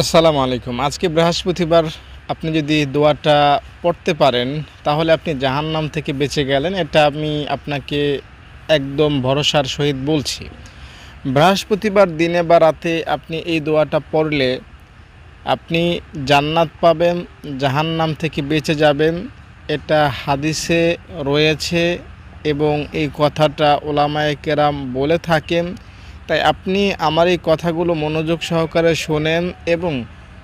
আসসালামু আলাইকুম। আজকে বৃহস্পতিবার, আপনি যদি দোয়াটা পড়তে পারেন, তাহলে আপনি জাহান্নাম থেকে বেঁচে গেলেন, এটা আমি আপনাকে একদম ভরসার সহিত বলছি। বৃহস্পতিবার দিনে বা রাতে আপনি এই দোয়াটা পড়লে আপনি জান্নাত পাবেন, জাহান্নাম থেকে বেঁচে যাবেন, এটা হাদিসে রয়েছে এবং এই কথাটা ওলামায়ে কেরাম বলে থাকেন। তাই আপনি আমার এই কথাগুলো মনোযোগ সহকারে শোনেন এবং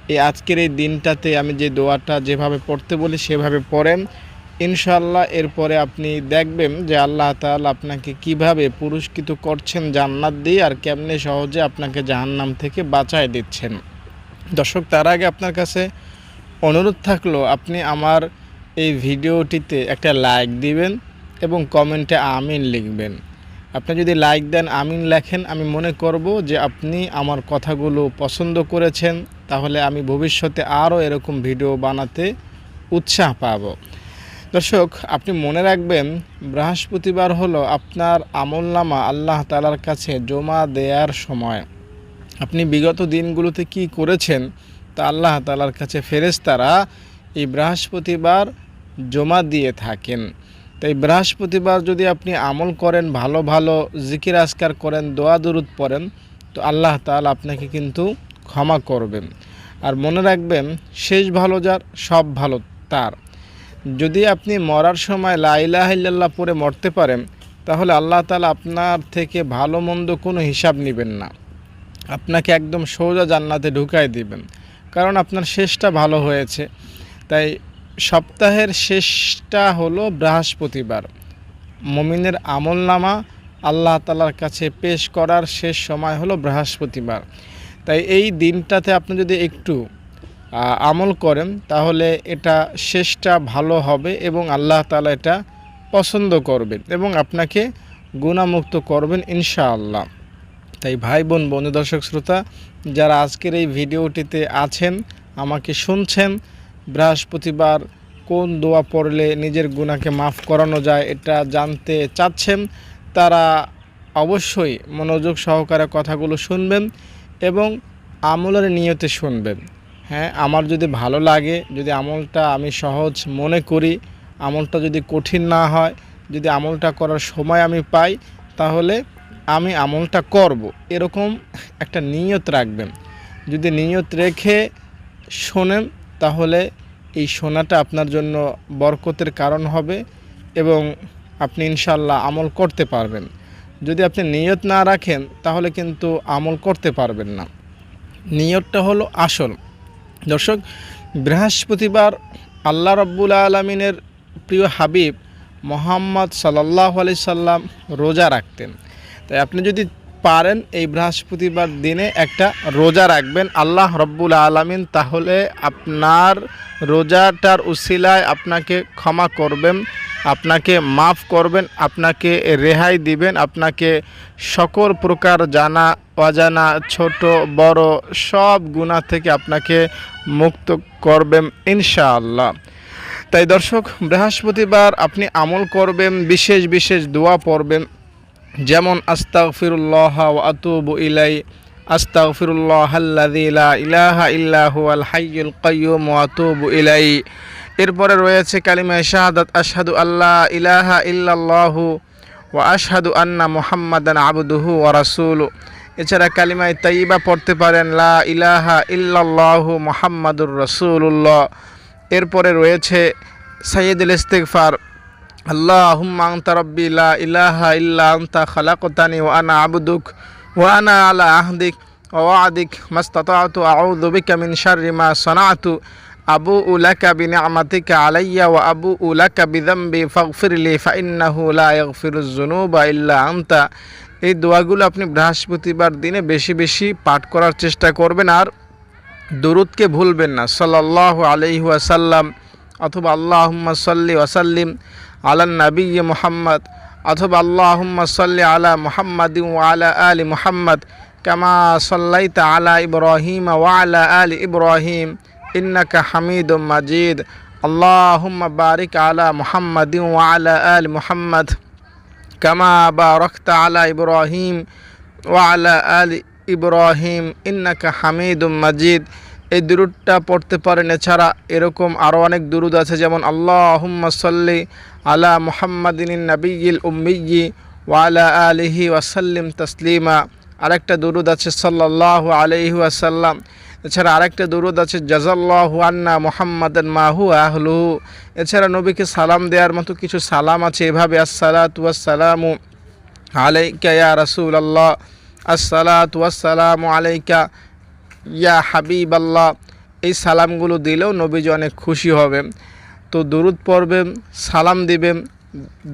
এই আজকের এই দিনটাতে আমি যে দোয়াটা যেভাবে পড়তে বলি সেভাবে পড়েন। ইনশাল্লাহ এরপরে আপনি দেখবেন যে আল্লাহ তাআলা আপনাকে কীভাবে পুরস্কৃত করছেন জান্নাত দিয়ে আর কেমনে সহজে আপনাকে জাহান্নাম থেকে বাঁচায় দিচ্ছেন। দর্শক, তার আগে আপনার কাছে অনুরোধ থাকল, আপনি আমার এই ভিডিওটিতে একটা লাইক দিবেন এবং কমেন্টে আমিন লিখবেন। আপনি যদি লাইক দেন, আমিন লেখেন, আমি মনে করব যে আপনি আমার কথাগুলো পছন্দ করেছেন, তাহলে আমি ভবিষ্যতে আরও এরকম ভিডিও বানাতে উৎসাহ পাব। দর্শক, আপনি মনে রাখবেন, বৃহস্পতিবার হলো আপনার আমলনামা আল্লাহ তালার কাছে জমা দেওয়ার সময়। আপনি বিগত দিনগুলোতে কি করেছেন, তা আল্লাহ তালার কাছে ফেরেশতারা এই বৃহস্পতিবার জমা দিয়ে থাকেন। তাই বৃহস্পতিবার যদি আপনি আমল করেন, ভালো ভালো জিকির আসকার করেন, দোয়া, দরুদ পড়েন, তো আল্লাহ তাল আপনাকে কিন্তু ক্ষমা করবেন। আর মনে রাখবেন, শেষ ভালো যার, সব ভালো তার। যদি আপনি মরার সময় লাইলাহিল্লাহ পরে মরতে পারেন, তাহলে আল্লাহ তালা আপনার থেকে ভালো, মন্দ কোনো হিসাব নেবেন না। আপনাকে একদম সোজা জান্নাতে ঢুকাই দিবেন। কারণ আপনার শেষটা ভালো হয়েছে। তাই সপ্তাহের শেষটা হলো বৃহস্পতিবার। মমিনের আমলনামা আল্লাহ তালার কাছে পেশ করার শেষ সময় হলো বৃহস্পতিবার। তাই এই দিনটাতে আপনি যদি একটু আমল করেন, তাহলে এটা শেষটা ভালো হবে এবং আল্লাহ তালা এটা পছন্দ করবেন এবং আপনাকে গুণামুক্ত করবেন ইনশাআল্লাহ। তাই ভাই বোন, বন্ধু দর্শক, শ্রোতা, যারা আজকের এই ভিডিওটিতে আছেন, আমাকে শুনছেন বৃহস্পতিবার কোন দোয়া পড়লে নিজের গুণাকে মাফ করানো যায় এটা জানতে চাচ্ছেন তারা অবশ্যই মনোযোগ সহকারে কথাগুলো শুনবেন এবং আমলের নিয়তে শুনবেন। হ্যাঁ আমার যদি ভালো লাগে, যদি আমলটা আমি সহজ মনে করি, আমলটা যদি কঠিন না হয়, যদি আমলটা করার সময় আমি পাই, তাহলে আমি আমলটা করব। এরকম একটা নিয়ত রাখবেন। যদি নিয়ত রেখে শোনেন তাহলে এই সোনাটা আপনার জন্য বরকতের কারণ হবে এবং আপনি ইনশাল্লাহ আমল করতে পারবেন। যদি আপনি নিয়ত না রাখেন, তাহলে কিন্তু আমল করতে পারবেন না। নিয়তটা হলো আসল। দর্শক, বৃহস্পতিবার আল্লাহ রব্বুল আলমিনের প্রিয় হাবিব মোহাম্মদ সাল্লাহ আলি সাল্লাম রোজা রাখতেন। তাই আপনি যদি পারেন এই বৃহস্পতিবার দিনে একটা রোজা রাখবেন। আল্লাহ রব্বুল আলমিন তাহলে আপনার রোজাটার উসিলায় আপনাকে ক্ষমা করবেন, আপনাকে মাফ করবেন, আপনাকে রেহাই দিবেন, আপনাকে সকল প্রকার জানা, অজানা, ছোট, বড় সব গুণা থেকে আপনাকে মুক্ত করবেন ইনশাআল্লাহ। তাই দর্শক, বৃহস্পতিবার আপনি আমল করবেন, বিশেষ বিশেষ দোয়া পড়বেন যেমন, আস্তাগফিরুল্লাহ ওয়া আতুবু ইলাই আস্তাগফিরুল্লাহ আল্লাযী লা ইলাহা ইল্লা হুয়াল হাইয়ুল কাইয়্যুম ওয়া আতুবু ইলাই এরপরে রয়েছে কালিমা শাহাদাত, আশহাদু আল্লা ইলাহা ইল্লাল্লাহু ওয়া আশহাদু আন্না মুহাম্মাদান আবদুহু ওয়া রাসূলু। এছাড়া কালিমায় তাইবা পড়তে পারেন, লা ইলাহা ইল্লাল্লাহু মুহাম্মাদুর রাসূলুল্লাহ। এরপরে রয়েছে সাইয়দুল ইস্তিগফার রাব্বি লা ইলাহা ইল্লা আনতা খালাকতানি ওয়া আনা আবদুক ওয়া আনা আলা আহদিক ওয়া ওয়াদিক মাস্তাতাতু আউযু বিকা মিন শাররি মা সানাতু। আবু উলাকা বিনিআমাতিকা আলাইয়া ওয়া আবু উলাকা বিযামবি ফাগফিরলি ফাইন্নাহু লা ইয়াগফিরুজ যুনুবা ইল্লা আনতা। এই দোয়াগুলো আপনি বৃহস্পতিবার দিনে বেশি বেশি পাঠ করার চেষ্টা করবেন আর দরুদকে ভুলবেন না। সাল্লাল্লাহু আলাইহি ওয়াসাল্লাম অথবা আল্লাহুম্মা সাল্লি ওয়াসাল্লিম আলান নবী মুহাম্মদ অথবা আল্লাহুম্মা সাল্লি আলা মুহাম্মাদিন ওয়া আলা আলী মুহাম্মদ কামা সাল্লাইতা আলা ইব্রাহিম ওয়া আলা ইব্রাহিম ইন্নাকা হামিদুম মাজিদ। আল্লাহুম্মা বারিক আলা মুহাম্মাদিন ওয়া আলা আলি মুহাম্মদ কামা বারাকতা আলা ইব্রাহিম ওয়া আলা ইব্রাহিম ইন্নাকা হামিদুম মাজিদ। এই দুরুদটা পড়তে পারেন, এছাড়া এরকম আরও অনেক দুরুদ আছে, যেমন আল্লাহ সাল্লি আলা মুহাম্মাদিন নবীল উম্মিয়ি ওয়ালা আলিহি ওয়াসাল্লিম তসলিমা। আরেকটা দুরুদ আছে সাল্লাহ আলহি ওয়াসাল্লাম এছাড়া আরেকটা দুরুদ আছে জাজাল্লাহু আন্না মোহাম্মদান মাহু আহলুহু। এছাড়া নবীকে সালাম দেওয়ার মতো কিছু সালাম আছে এভাবে, আসসালাতু আসসালামু আলাইকা ইয়া রাসূল আল্লাহ আসসালামু আলাইকা ইয়া হাবিব আল্লাহ এই সালামগুলো দিলেও নবীজি অনেক খুশি হবেন। তো দুরুদ পড়বেন, সালাম দিবেন,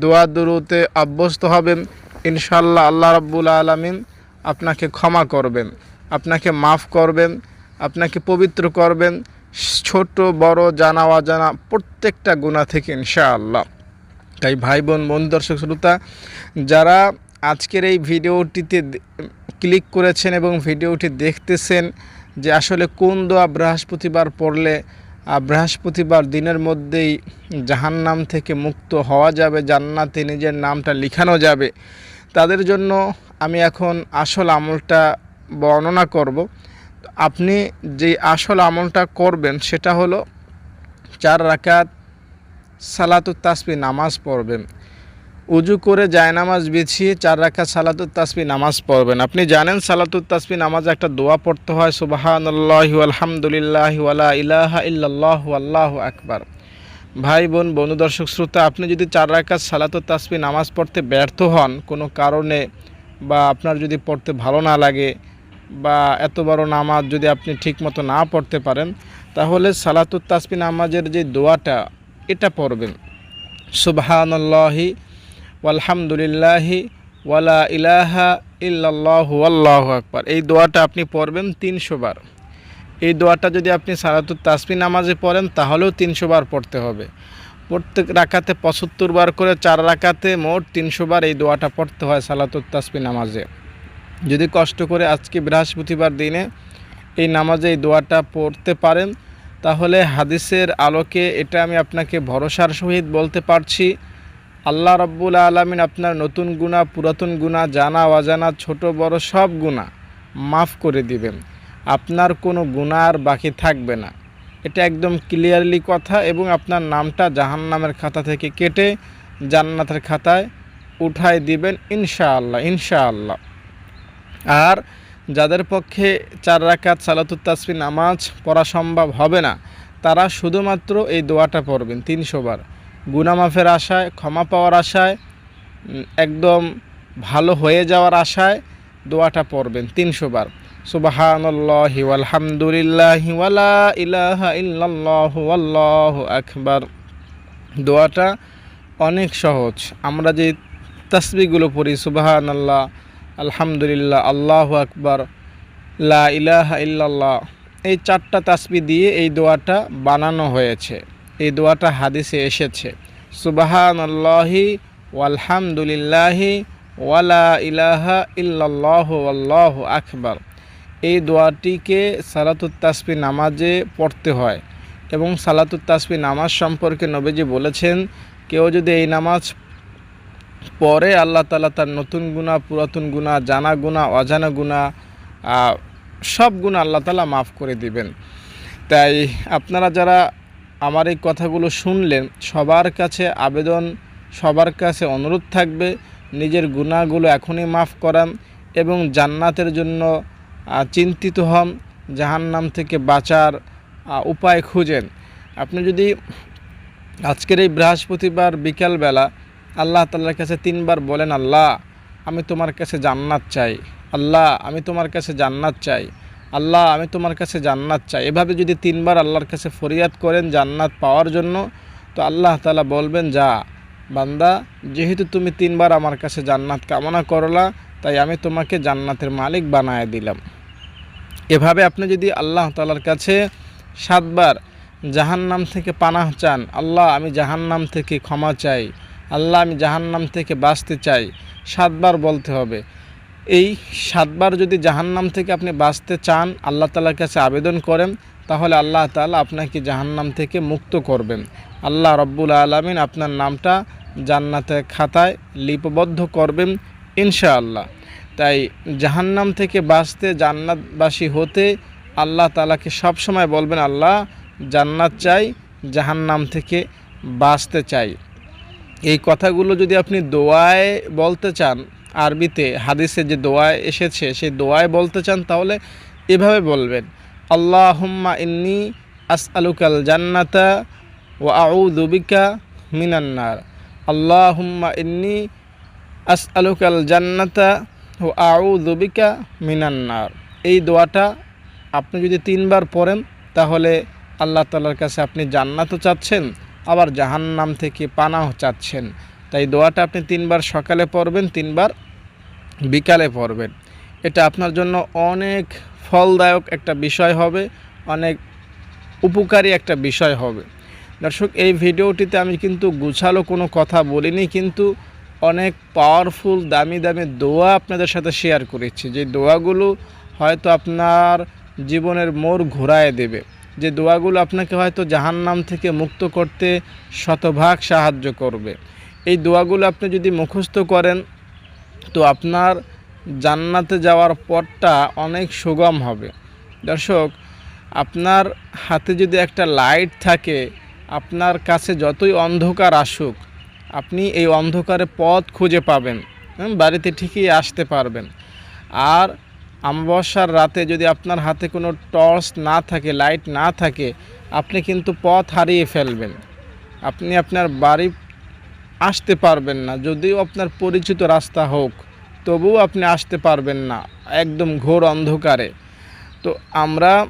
দোয়া দুরুতে অভ্যস্ত হবেন ইনশাল্লাহ আল্লাহ রাব্বুল আলমিন আপনাকে ক্ষমা করবেন, আপনাকে মাফ করবেন, আপনাকে পবিত্র করবেন, ছোট, বড়, জানা, অজানা, প্রত্যেকটা গুণা থেকে ইনশাআল্লাহ। তাই ভাই, বোন, বন্ধু, দর্শক, শ্রোতা, যারা আজকের এই ভিডিওটিতে ক্লিক করেছেন এবং ভিডিওটি দেখতেছেন যে আসলে কোন দোয়া বৃহস্পতিবার পড়লে বৃহস্পতিবার দিনের মধ্যেই জাহান্নাম থেকে মুক্ত হওয়া যাবে, জান্নাতে নিজের নামটা লিখানো যাবে। তাদের জন্য আমি এখন আসল আমলটা বর্ণনা করব। আপনি যে আসল আমলটা করবেন সেটা হলো চার রাকাত সালাতু তাসবি নামাজ পড়বেন। উজু করে জায়নামাজ বিছিয়ে চার রাকাত সালাতুত তাসবি নামাজ পড়বেন। আপনি জানেন সালাতুত তাসবি নামাজ একটা দোয়া পড়তে হয়, সুবাহানাল্লাহি আলহামদুলিল্লাহ ওয়ালা ইলাহা ইল্লাল্লাহ আল্লাহ আকবার। ভাই, বোন, বন্ধু, দর্শক, শ্রোতা, আপনি যদি চার রাকাত সালাতুত তাসবি নামাজ পড়তে ব্যর্থ হন, কোনো কারণে বা আপনার যদি পড়তে ভালো না লাগে বা এত বড় নামাজ যদি আপনি ঠিকমতো না পড়তে পারেন, তাহলে সালাতুত তাসবি নামাজের যে দোয়াটা, এটা পড়বেন। সুবহানাল্লাহি ওয়ালহামদুলিল্লাহি ওয়ালা ইলাহা ইল্লাল্লাহু আল্লাহু আকবার। এই দোয়াটা আপনি পড়বেন তিনশো বার। এই দোয়াটা যদি আপনি সালাতুত তাসবি নামাজে পড়েন, তাহলেও তিনশো বার পড়তে হবে। প্রত্যেক রাকাতে পঁচাত্তর বার করে চার রাকাতে মোট তিনশো বার এই দোয়াটা পড়তে হয় সালাতুত তাসবি নামাজে। যদি কষ্ট করে আজকে বৃহস্পতিবার দিনে এই নামাজে এই দোয়াটা পড়তে পারেন, তাহলে হাদিসের আলোকে এটা আমি আপনাকে ভরসার সহিত বলতে পারছি। আল্লাহ রব্বুল আলমিন আপনার নতুন গুণা পুরাতন গুণা জানা, অজানা, ছোট, বড় সব গুণা মাফ করে দিবেন। আপনার কোনো গুণা আর বাকি থাকবে না। এটা একদম ক্লিয়ারলি কথা এবং আপনার নামটা জাহান্নামের খাতা থেকে কেটে জান্নাতের খাতায় উঠায় দিবেন ইনশাআল্লাহ ইনশাআল্লাহ। আর যাদের পক্ষে চার রাকাত সালাতুত তাসবি নামাজ পড়া সম্ভব হবে না, তারা শুধুমাত্র এই দোয়াটা পড়বেন তিনশোবার বার। গুনামাফের আশায়, ক্ষমা পাওয়ার আশায় একদম ভালো হয়ে যাওয়ার আশায় দোয়াটা পড়বেন তিনশো বার। সুবাহানল্লাহি ইলাহা দোয়াটা অনেক সহজ। আমরা যে তসবিগুলো পড়ি সুবাহান আল্লাহ আলহামদুলিল্লাহ, আল্লাহ আকবার, লা ইল্লাল্লাহ, এই চারটা তাসবি দিয়ে এই দোয়াটা বানানো হয়েছে। এই দোয়াটা হাদিসে এসেছে। সুবাহান আল্লাহি ওয়ালহামদুলিল্লাহি ওয়ালা ইলাহা ইল্লাল্লাহ আল্লাহ আকবার। এই দোয়াটিকে সালাতুত তাসবি নামাজে পড়তে হয় এবং সালাতুত তাসবি নামাজ সম্পর্কে নবীজি বলেছেন, কেউ যদি এই নামাজ পরে আল্লাহ তালা তার নতুন গুণা পুরাতন গুণা জানা গুণা অজানা গুণা সব গুণা আল্লাহ তালা মাফ করে দিবেন। তাই আপনারা যারা আমার এই কথাগুলো শুনলেন, সবার কাছে আবেদন, সবার কাছে অনুরোধ থাকবে, নিজের গুণাগুলো এখনই মাফ করান এবং জান্নাতের জন্য চিন্তিত হন, জাহান্নাম থেকে বাঁচার উপায় খুঁজেন। আপনি যদি আজকের এই বৃহস্পতিবার বিকালবেলা আল্লাহ তাল্লার কাছে তিনবার বলেন, আল্লাহ, আমি তোমার কাছে জান্নাত চাই। আল্লাহ, আমি তোমার কাছে জান্নাত চাই। আল্লাহ, আমি তোমার কাছে জান্নাত চাই। এভাবে যদি তিনবার আল্লাহর কাছে ফরিয়াদ করেন জান্নাত পাওয়ার জন্য, তো আল্লাহ তালা বলবেন, যা, বান্দা, যেহেতু তুমি তিনবার আমার কাছে জান্নাত কামনা করলা, তাই আমি তোমাকে জান্নাতের মালিক বানায় দিলাম। এভাবে আপনি যদি আল্লাহ তালার কাছে সাতবার জাহান্নাম থেকে পানাহ চান, আল্লাহ, আমি জাহান্নাম থেকে ক্ষমা চাই। আল্লাহ, আমি জাহান্নাম থেকে বাঁচতে চাই। সাতবার বলতে হবে। এই সাতবার যদি জাহান্নাম থেকে আপনি বাঁচতে চান, আল্লাহ তালার কাছে আবেদন করেন, তাহলে আল্লাহ তালা আপনাকে জাহান্নাম থেকে মুক্ত করবেন। আল্লাহ রব্বুল আলমিন আপনার নামটা জান্নাতের খাতায় লিপিবদ্ধ করবেন, ইনশাআল্লাহ। তাই জাহান্নাম থেকে বাঁচতে জান্নাতবাসী হতে আল্লাহ তালাকে সবসময় বলবেন, আল্লাহ, জান্নাত চাই, জাহান্নাম থেকে বাঁচতে চাই। এই কথাগুলো যদি আপনি দোয়ায় বলতে চান আরবিতে হাদিসে যে দোয়ায় এসেছে, সেই দোয়ায় বলতে চান, তাহলে এভাবে বলবেন আল্লাহ হুম্মা ইন্নি আস আলুকাল জান্নাতা ও আউদুবিকা মিনান্নার আল্লাহ হুম্মা ইন্নি আস আলুকাল জান্নাতা ও আউদুবিকা মিনান্নার এই দোয়াটা আপনি যদি তিনবার পড়েন, তাহলে আল্লাহ তালার কাছে আপনি জান্নাতও চাচ্ছেন, আবার জাহান্নাম থেকে পানাও চাচ্ছেন। তাই দোয়াটা আপনি তিনবার সকালে পড়বেন, তিনবার বিকালে পড়বেন। এটা আপনার জন্য অনেক ফলদায়ক একটা বিষয় হবে, অনেক উপকারী একটা বিষয় হবে। দর্শক, এই ভিডিওটিতে আমি কিন্তু গুছালো কোনো কথা বলিনি, কিন্তু অনেক পাওয়ারফুল দামি দামি দোয়া আপনাদের সাথে শেয়ার করেছি। যে দোয়াগুলো হয়তো আপনার জীবনের মোড় ঘোরায় দেবে। যে দোয়াগুলো আপনাকে হয়তো জাহান্নাম থেকে মুক্ত করতে শতভাগ সাহায্য করবে। এই দোয়াগুলো আপনি যদি মুখস্থ করেন আপনার জান্নাতে যাওয়ার পথটা অনেক সুগম হবে। দর্শক, আপনার হাতে যদি একটা লাইট থাকে, আপনার কাছে যতই অন্ধকার আসুক, আপনি এই অন্ধকারে পথ খুঁজে পাবেন। বাড়িতে ঠিকই আসতে পারবেন। আর অমাবস্যার রাতে যদি আপনার হাতে কোনো টর্চ না থাকে, লাইট না থাকে, আপনি কিন্তু পথ হারিয়ে ফেলবেন। আপনি আপনার বাড়ি আসতে পারবেন না। যদিও আপনার পরিচিত রাস্তা হোক তবুও আপনি আসতে পারবেন না। একদম ঘোর অন্ধকারে। তো আমরা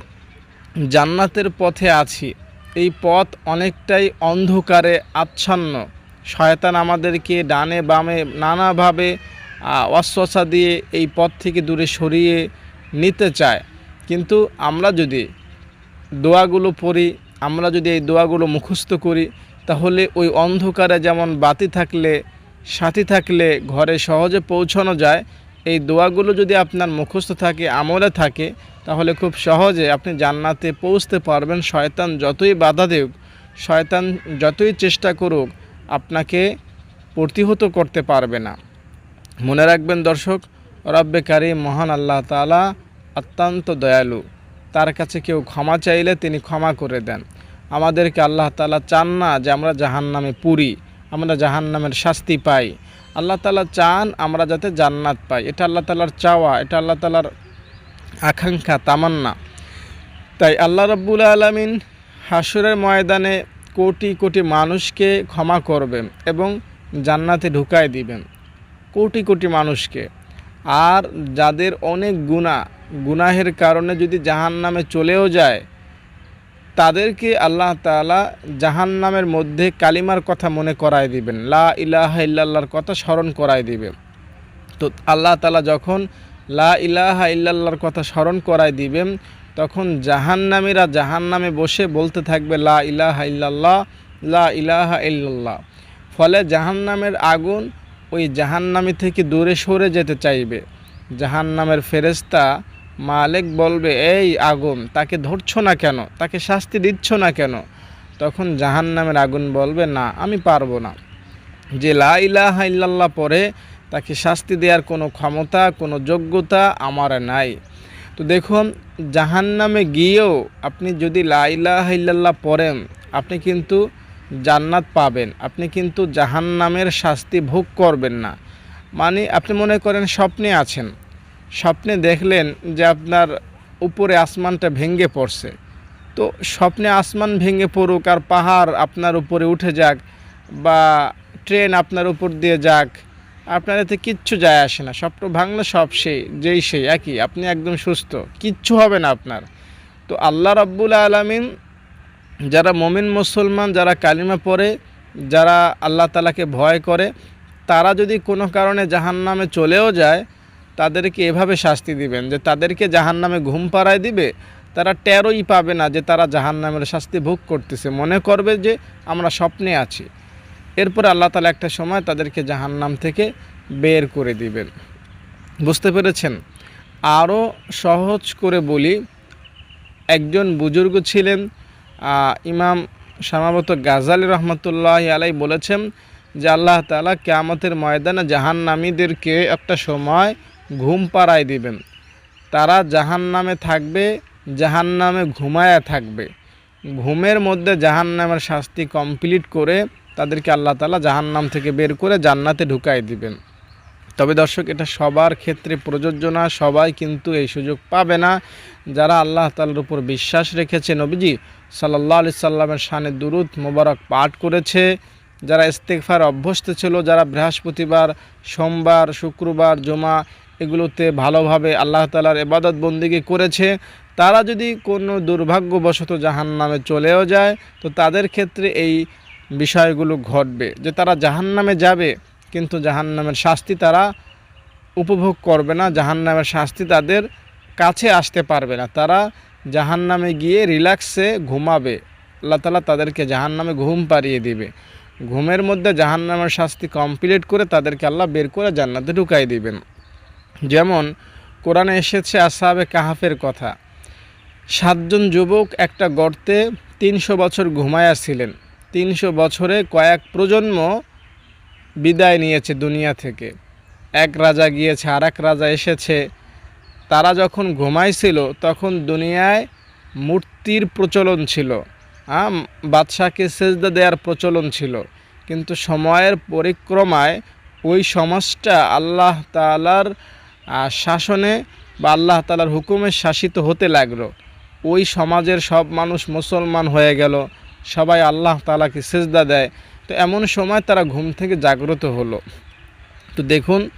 জান্নাতের পথে আছি। এই পথ অনেকটাই অন্ধকারে আচ্ছন্ন। শয়তান আমাদেরকে ডানে বামে নানাভাবে আহ, অস্বসা দিয়ে এই পথ থেকে দূরে সরিয়ে নিতে চায়। কিন্তু আমরা যদি দোয়াগুলো পড়ি আমরা যদি এই দোয়াগুলো মুখস্থ করি তাহলে ওই অন্ধকারে যেমন বাতি থাকলে, সাথী থাকলে ঘরে সহজে পৌঁছানো যায়, এই দোয়াগুলো যদি আপনার মুখস্থ থাকে, আমলে থাকে, তাহলে খুব সহজে আপনি জান্নাতে পৌঁছতে পারবেন। শয়তান যতই বাধা দেউক, শয়তান যতই চেষ্টা করুক, আপনাকে প্রতিহত করতে পারবে না। মনে রাখবেন দর্শক, রব্বে মহান আল্লাহ তাআলা অত্যন্ত দয়ালু। তার কাছে কেউ ক্ষমা চাইলে তিনি ক্ষমা করে দেন। আমাদেরকে আল্লাহ তালা চান না যে আমরা জাহান্নামে পুরি, আমরা জাহান্নামের শাস্তি পাই। আল্লাহ তাআলা চান আমরা যাতে জান্নাত পাই। এটা আল্লাহ তাআলার চাওয়া, এটা আল্লাহ তাআলার আকাঙ্ক্ষা, তামান্না। তাই আল্লাহ রব্বুল আলামিন হাসুরের ময়দানে কোটি কোটি মানুষকে ক্ষমা করবেন এবং জান্নাতে ঢুকায় দিবেন। কোটি কোটি মানুষকে। আর যাদের অনেক গুণা গুনাহের কারণে যদি জাহান নামে চলেও যায় তাদেরকে আল্লাহ তালা জাহান নামের মধ্যে কালিমার কথা মনে করায় দিবেন। লা ইলাহা ইল্লাল্লাহর কথা স্মরণ করায় দিবে তো আল্লাহ তালা যখন লা ইলাহা ইল্লাল্লাহর কথা স্মরণ করায় দিবেন, তখন জাহান্নামীরা জাহান্নামে বসে বলতে থাকবে, লা ইলাহা ইল্লাল্লাহ, লা ইলাহা ইল্লাল্লাহ। ফলে জাহান্নামের আগুন ওই জাহান্নামি থেকে দূরে সরে যেতে চাইবে। জাহান্নামের ফেরেস্তা মালিক বলবে, এই আগুন, তাকে ধরছো না কেন? তাকে শাস্তি দিচ্ছ না কেন? তখন জাহান্নামের আগুন বলবে, না, আমি পারব না। যে লা ইলাহা পরে তাকে শাস্তি দেওয়ার কোনো ক্ষমতা, কোনো যোগ্যতা আমার নাই। তো দেখুন, জাহান্নামে গিয়েও আপনি যদি লা ইলাহা পড়েন, আপনি কিন্তু জান্নাত পাবেন। আপনি কিন্তু জাহান্নামের শাস্তি ভোগ করবেন না। মানে আপনি মনে করেন স্বপ্নে আছেন। স্বপ্নে দেখলেন যে আপনার উপরে আসমানটা ভেঙে পড়ছে। তো স্বপ্নে আসমান ভেঙে পড়ুক আর পাহাড় আপনার উপরে উঠে যাক বা ট্রেন আপনার উপর দিয়ে যাক, আপনার এতে কিচ্ছু যায় আসে না। স্বপ্ন ভাঙলে সব সেই, যেই সেই, একই। আপনি একদম সুস্থ, কিচ্ছু হবে না আপনার। তো আল্লাহ রাব্বুল আলমিন যারা মমিন মুসলমান, যারা কালিমা পড়ে, যারা আল্লাহ তালাকে ভয় করে, তারা যদি কোনো কারণে জাহান্নামে চলেও যায় তাদেরকে এভাবে শাস্তি দিবেন, যে তাদেরকে জাহান্নামে ঘুম পাড়ায় দিবে, তারা টেরোই পাবে না যে তারা জাহান্নামের শাস্তি ভোগ করতেছে। মনে করবে যে আমরা স্বপ্নে আছি। এরপরে আল্লাহ তালা একটা সময় তাদেরকে জাহান্নাম থেকে বের করে দিবেন। বুঝতে পেরেছেন? আরও সহজ করে বলি, একজন বুজুর্গ ছিলেন ইমাম সম্ভবত গাজালি রহমতুল্লাহ আলাই বলেছেন যে আল্লাহ তালা কেয়ামতের ময়দানে জাহান্নামীদেরকে একটা সময় ঘুম পাড়ায় দিবেন। তারা জাহান্নামে থাকবে জাহান নামে ঘুমায়া থাকবে। ঘুমের মধ্যে জাহান নামের শাস্তি কমপ্লিট করে তাদেরকে আল্লাহ তালা জাহান নাম থেকে বের করে জান্নাতে ঢুকাই দিবেন। তবে দর্শক, এটা সবার ক্ষেত্রে প্রযোজ্য না, সবাই কিন্তু এই সুযোগ পাবে না। যারা আল্লাহ তালার উপর বিশ্বাস রেখেছে, নবীজি সাল্লাহ আলি সাল্লামের শানে দুরুদ মোবারক পাঠ করেছে। যারা ইস্তেকফার অভ্যস্ত ছিল, যারা বৃহস্পতিবার, সোমবার, শুক্রবার, জমা এগুলোতে ভালোভাবে আল্লাহ তালার এবাদত বন্দিগি করেছে। তারা যদি কোনো দুর্ভাগ্যবশত জাহান নামে চলেও যায়, তো তাদের ক্ষেত্রে এই বিষয়গুলো ঘটবে যে তারা জাহান নামে যাবে, কিন্তু জাহান নামের শাস্তি তারা উপভোগ করবে না জাহান নামের শাস্তি তাদের কাছে আসতে পারবে না। তারা জাহান নামে গিয়ে রিল্যাক্সে ঘুমাবে। আল্লাহ তালা তাদেরকে জাহান নামে ঘুম পাড়িয়ে দিবে। ঘুমের মধ্যে জাহান নামের শাস্তি কমপ্লিট করে তাদেরকে আল্লাহ বের করে জান্নাতে ঢুকাই দিবেন। যেমন, কোরআনে এসেছে আসাবে কাহাফের কথা, সাতজন যুবক একটা গর্তে তিনশো বছর ঘুমায়াছিলেন তিনশো বছরে কয়েক প্রজন্ম বিদায় নিয়েছে দুনিয়া থেকে। এক রাজা গিয়েছে আর এক রাজা এসেছে। তারা যখন ঘুমাইছিল, তখন দুনিয়ায় মূর্তির প্রচলন ছিল। হ্যাঁ বাদশাকে সেজদা দেওয়ার প্রচলন ছিল। কিন্তু সময়ের পরিক্রমায় ওই সমাজটা আল্লাহ তালার শাসনে বা আল্লাহ তালার হুকুমে শাসিত হতে লাগল। ওই সমাজের সব মানুষ মুসলমান হয়ে গেল। সবাই আল্লাহ তালাকে সেজদা দেয়। তো এমন সময় তারা ঘুম থেকে জাগ্রত হলো। তো দেখুন,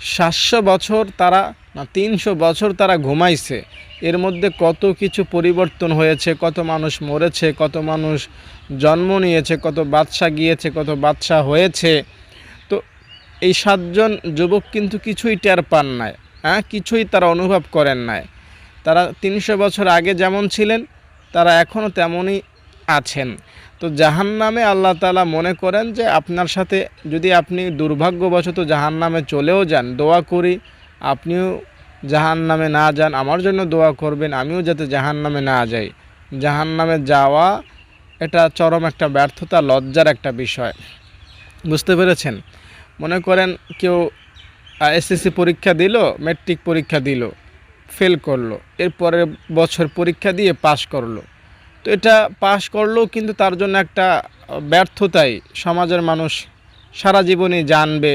সাতশো বছর তারা না, তিনশো বছর তারা ঘুমাইছে। এর মধ্যে কত কিছু পরিবর্তন হয়েছে, কত মানুষ মরেছে, কত মানুষ জন্ম নিয়েছে, কত বাদশা গিয়েছে, কত বাদশা হয়েছে। এই সাতজন যুবক কিন্তু কিছুই টের পান নাই হ্যাঁ? কিছুই তারা অনুভব করেন নাই। তারা তিনশো বছর আগে যেমন ছিলেন, তারা এখনও তেমনই আছেন। তো জাহান নামে আল্লাহ তালা মনে করেন যে আপনার সাথে যদি আপনি দুর্ভাগ্যবশত জাহান নামে চলেও যান, দোয়া করি, আপনিও জাহান নামে না যান, আমার জন্য দোয়া করবেন, আমিও যাতে জাহান নামে না যাই। জাহান নামে যাওয়া এটা চরম একটা ব্যর্থতা, লজ্জার একটা বিষয়। বুঝতে পেরেছেন? মনে করেন কেউ এসএসসি পরীক্ষা দিল মেট্রিক পরীক্ষা দিল ফেল করল এরপরের বছর পরীক্ষা দিয়ে পাশ করল। তো এটা পাশ করলেও কিন্তু তার জন্য একটা ব্যর্থতাই সমাজের মানুষ সারা জীবনই জানবে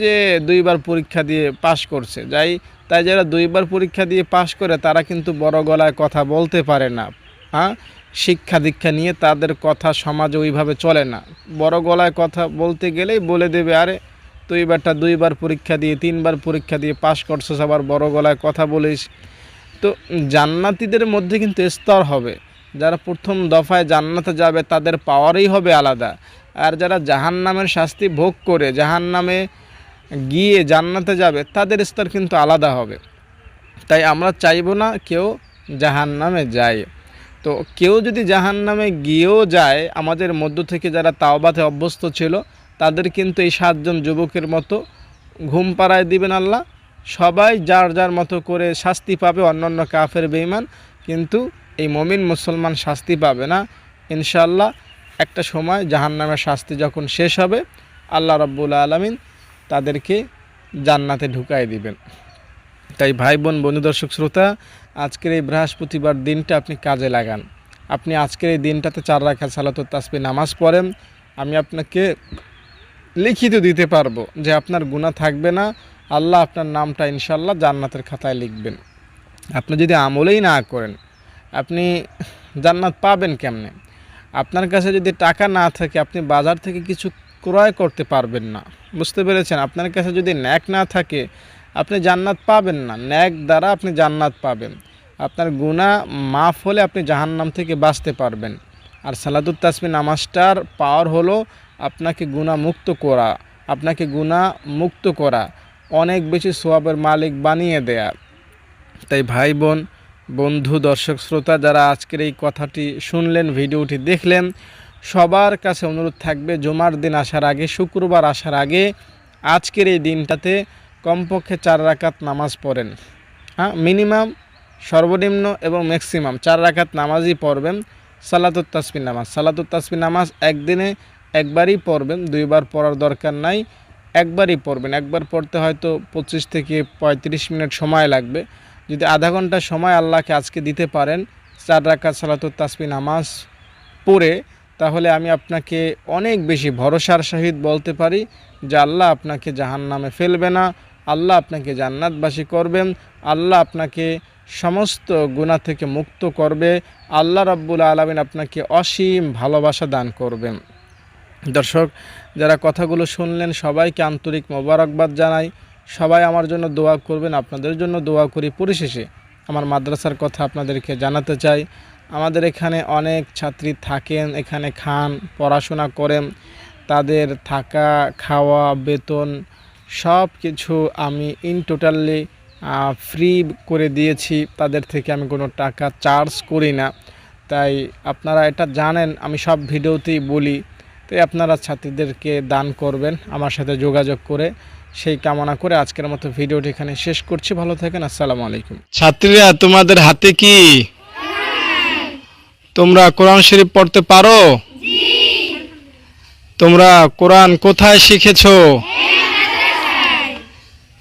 যে দুইবার পরীক্ষা দিয়ে পাশ করছে। যাই, তাই যারা দুইবার পরীক্ষা দিয়ে পাশ করে তারা কিন্তু বড় গলায় কথা বলতে পারে না। হ্যাঁ? শিক্ষা দীক্ষা নিয়ে তাদের কথা সমাজে ওইভাবে চলে না। বড় গলায় কথা বলতে গেলেই বলে দেবে, আরে, তুই এবারটা দুইবার পরীক্ষা দিয়ে, তিনবার পরীক্ষা দিয়ে পাশ করছিস, আবার বড় গলায় কথা বলিস। তো জান্নাতিদের মধ্যে কিন্তু স্তর হবে। যারা প্রথম দফায় জান্নাতে যাবে, তাদের পাওয়ারই হবে আলাদা। আর যারা জাহান নামের শাস্তি ভোগ করে জাহান নামে গিয়ে জান্নাতে যাবে, তাদের স্তর কিন্তু আলাদা হবে। তাই আমরা চাইব না কেউ জাহান নামে যায়। তো কেউ যদি জাহান নামে গিয়েও যায়, আমাদের মধ্য থেকে যারা তাওবাতে অভ্যস্ত ছিল, তাদের কিন্তু এই সাতজন যুবকের মতো ঘুম পাড়ায় দিবেন আল্লাহ। সবাই যার যার মতো করে শাস্তি পাবে, অন্যান্য কাফের বেইমান কিন্তু এই মমিন মুসলমান শাস্তি পাবে না। ইনশাল্লাহ একটা সময় জাহান নামের শাস্তি যখন শেষ হবে, আল্লাহ রব্বুল আলমিন তাদেরকে জান্নাতে ঢুকাই দিবেন। তাই ভাই বোন বন্ধু দর্শক শ্রোতা আজকের এই বৃহস্পতিবার দিনটা আপনি কাজে লাগান। আপনি আজকের এই দিনটাতে চার রাখা সালাতুর তাসবি নামাজ পড়েন। আমি আপনাকে লিখিত দিতে পারব যে আপনার গুণা থাকবে না। আল্লাহ আপনার নামটা ইনশাল্লাহ জান্নাতের খাতায় লিখবেন। আপনি যদি আমলেই না করেন, আপনি জান্নাত পাবেন কেমনে? আপনার কাছে যদি টাকা না থাকে, আপনি বাজার থেকে কিছু ক্রয় করতে পারবেন না। বুঝতে পেরেছেন? আপনার কাছে যদি ন্যাক না থাকে আপনি জান্নাত পাবেন না। ন্যাক দ্বারা আপনি জান্নাত পাবেন। আপনার গুণা মাফ হলে আপনি জাহান্নাম থেকে বাঁচতে পারবেন। আর সালাদুত তাসমি নামাজটার পাওয়ার হলো আপনাকে গুণা মুক্ত করা, আপনাকে গুণা মুক্ত করা, অনেক বেশি সোয়াবের মালিক বানিয়ে দেয়া। তাই ভাই বোন, বন্ধু, দর্শক, শ্রোতা যারা আজকের এই কথাটি শুনলেন, ভিডিওটি দেখলেন, সবার কাছে অনুরোধ থাকবে, জমার দিন আসার আগে, শুক্রবার আসার আগে আজকের এই দিনটাতে কমপক্ষে চার রাকাত নামাজ পড়েন। হ্যাঁ মিনিমাম, সর্বনিম্ন এবং ম্যাক্সিমাম চার রাকাত নামাজই পড়বেন সালাতুত তাসমিন নামাজ। সালাতুত তাসমিন নামাজ একদিনে একবারই পড়বেন, দুইবার পড়ার দরকার নাই, একবারই পড়বেন। একবার পড়তে হয়তো পঁচিশ থেকে পঁয়ত্রিশ মিনিট সময় লাগবে। যদি আধা ঘণ্টা সময় আল্লাহকে আজকে দিতে পারেন, চার রাকাত সালাতুত তাসবি নামাজ পড়ে, তাহলে আমি আপনাকে অনেক বেশি ভরসার সহিত বলতে পারি যে আল্লাহ আপনাকে জাহান নামে ফেলবে না আল্লাহ আপনাকে জান্নাতবাসী করবেন, আল্লাহ আপনাকে সমস্ত গুণা থেকে মুক্ত করবে, আল্লাহ রাব্বুল আলমিন আপনাকে অসীম ভালোবাসা দান করবেন। দর্শক, যারা কথাগুলো শুনলেন, সবাইকে আন্তরিক মোবারকবাদ জানাই। সবাই আমার জন্য দোয়া করবেন, আপনাদের জন্য দোয়া করি। পরিশেষে আমার মাদ্রাসার কথা আপনাদেরকে জানাতে চাই। আমাদের এখানে অনেক ছাত্রী থাকেন, এখানে খান, পড়াশোনা করেন। তাদের থাকা, খাওয়া, বেতন সব কিছু আমি ইন টোটালি ফ্রি করে দিয়েছি। তাদের থেকে আমি কোনো টাকা চার্জ করি না। তাই আপনারা এটা জানেন আমি সব ভিডিওতেই বলি। তাই আপনারা ছাত্রীদেরকে দান করবেন আমার সাথে যোগাযোগ করে সেই কামনা করে আজকের মতো ভিডিওটি এখানে শেষ করছি। ভালো থাকেন আসসালামু আলাইকুম। ছাত্রীরা তোমাদের হাতে কি? তোমরা কোরআন শরীফ পড়তে পারো? তোমরা কোরআন কোথায় শিখেছো?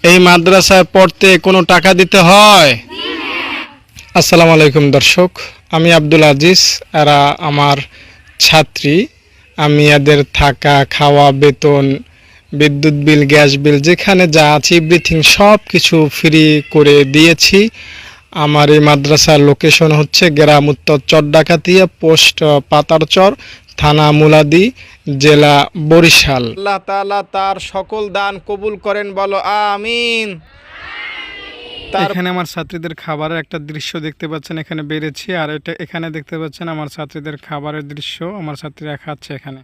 এই মাদ্রাসায় পড়তে কোনো টাকা দিতে হয়? আসসালামু আলাইকুম দর্শক, আমি আব্দুল আজিজ, এরা আমার ছাত্রী। আমি এদের থাকা, খাওয়া, বেতন, বিদ্যুৎ বিল, গ্যাস বিল, যেখানে যা আছে এভরিথিং সব কিছু ফ্রি করে দিয়েছি। আমার এই মাদ্রাসার লোকেশন হচ্ছে গ্রাম উত্তর চর ডাকাতিয়া পোস্ট পাতারচর থানা মুলাদি জেলা বরিশাল। আল্লাহ তাআলা তার সকল দান কবুল করেন বলো আমিন। এখানে আমার ছাত্রীদের খাবারের একটা দৃশ্য দেখতে পাচ্ছেন এখানে বেড়েছি আর এটা এখানে দেখতে পাচ্ছেন আমার ছাত্রীদের খাবারের দৃশ্য আমার ছাত্রীরা খাচ্ছে এখানে।